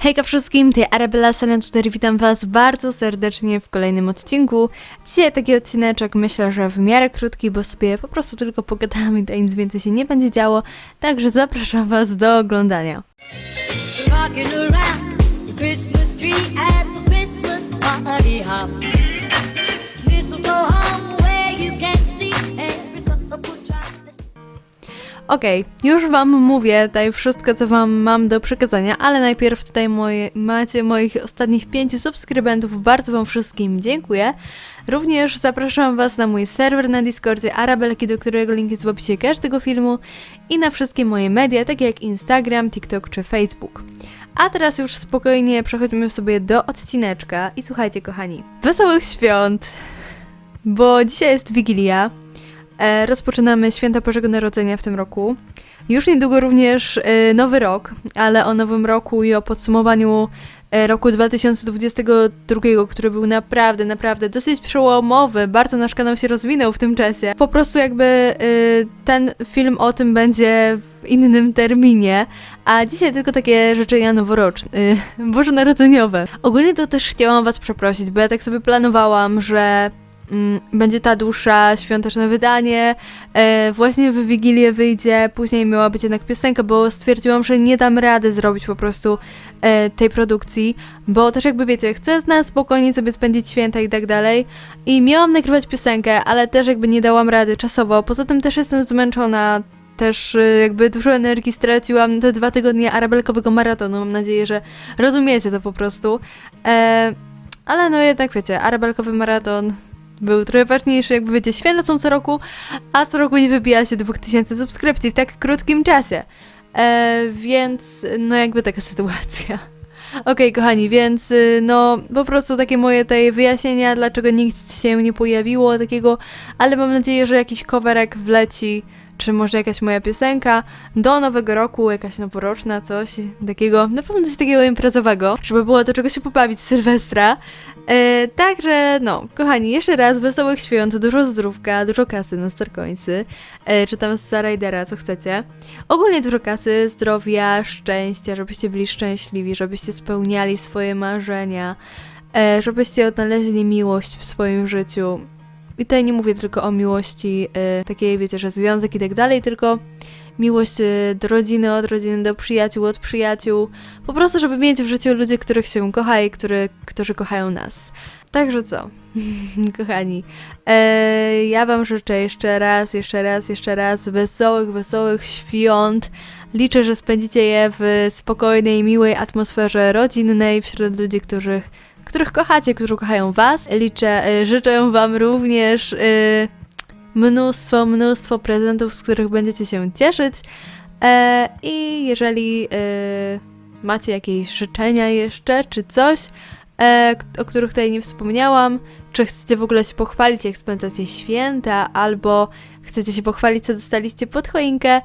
Hejka wszystkim, ja Arabella Salen tutaj witam was bardzo serdecznie w kolejnym odcinku. Dzisiaj taki odcineczek myślę, że w miarę krótki, bo sobie po prostu tylko pogadamy to nic więcej się nie będzie działo, także zapraszam was do oglądania. rocking around. Okej, już wam mówię tutaj wszystko, co wam mam do przekazania, ale najpierw tutaj moje, macie moich ostatnich pięciu subskrybentów, bardzo wam wszystkim dziękuję. Również zapraszam was na mój serwer na Discordzie Arabelki, do którego link jest w opisie każdego filmu i na wszystkie moje media, takie jak Instagram, TikTok czy Facebook. A teraz już spokojnie przechodzimy sobie do odcineczka i słuchajcie kochani, wesołych świąt, bo dzisiaj jest Wigilia, rozpoczynamy święta Bożego Narodzenia w tym roku. Już niedługo również e, nowy rok, ale o nowym roku i o podsumowaniu e, roku 2022, który był naprawdę, naprawdę dosyć przełomowy. Bardzo nasz kanał się rozwinął w tym czasie. Po prostu jakby e, ten film o tym będzie w innym terminie, a dzisiaj tylko takie życzenia noworoczne, e, bożonarodzeniowe. Ogólnie to też chciałam was przeprosić, bo ja tak sobie planowałam, że będzie ta dłuższa świąteczne wydanie. E, właśnie w Wigilię wyjdzie, później miała być jednak piosenka, bo stwierdziłam, że nie dam rady zrobić po prostu e, tej produkcji, bo też jakby wiecie, chcę na spokojnie sobie spędzić święta i tak dalej. I miałam nagrywać piosenkę, ale też jakby nie dałam rady czasowo. Poza tym też jestem zmęczona. Też y, jakby dużo energii straciłam te dwa tygodnie arabelkowego maratonu. Mam nadzieję, że rozumiecie to po prostu. E, ale no jednak wiecie, arabelkowy maraton był trochę ważniejszy, jakby wiecie, święta są co roku, a co roku nie wybija się 2000 subskrypcji w tak krótkim czasie. E, więc no jakby taka sytuacja. Okej, kochani, więc y, no po prostu takie moje tutaj wyjaśnienia, dlaczego nikt się nie pojawiło takiego, ale mam nadzieję, że jakiś coverek wleci, czy może jakaś moja piosenka do nowego roku, jakaś noworoczna, coś takiego, na pewno coś takiego imprezowego, żeby było do czego się pobawić Sylwestra. E, także, no, kochani, jeszcze raz wesołych świąt, dużo zdrówka, dużo kasy na Starkońcy, e, czy tam z Raidera, co chcecie. Ogólnie dużo kasy, zdrowia, szczęścia, żebyście byli szczęśliwi, żebyście spełniali swoje marzenia, e, żebyście odnaleźli miłość w swoim życiu. I tutaj nie mówię tylko o miłości e, takiej, wiecie, że związek i tak dalej, tylko miłość e, do rodziny, od rodziny, do przyjaciół, od przyjaciół. Po prostu, żeby mieć w życiu ludzi, których się kocha i który, którzy kochają nas. Także co, kochani, e, ja Wam życzę jeszcze raz, jeszcze raz, jeszcze raz wesołych, wesołych świąt. Liczę, że spędzicie je w spokojnej, miłej atmosferze rodzinnej wśród ludzi, których, których kochacie, którzy kochają Was. Liczę, e, życzę Wam również e, mnóstwo, mnóstwo prezentów, z których będziecie się cieszyć. E, I jeżeli e, macie jakieś życzenia jeszcze, czy coś, e, o których tutaj nie wspomniałam, czy chcecie w ogóle się pochwalić, jak spędzacie święta, albo chcecie się pochwalić, co dostaliście pod choinkę,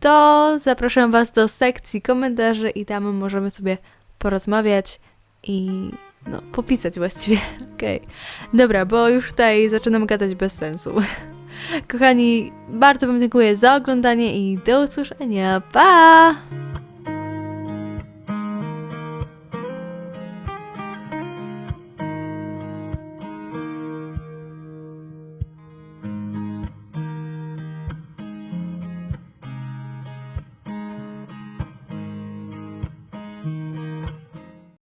to zapraszam Was do sekcji komentarzy i tam możemy sobie porozmawiać i no, popisać właściwie. Okej. Dobra, bo już tutaj zaczynam gadać bez sensu. Kochani, bardzo Wam dziękuję za oglądanie i do usłyszenia. Pa!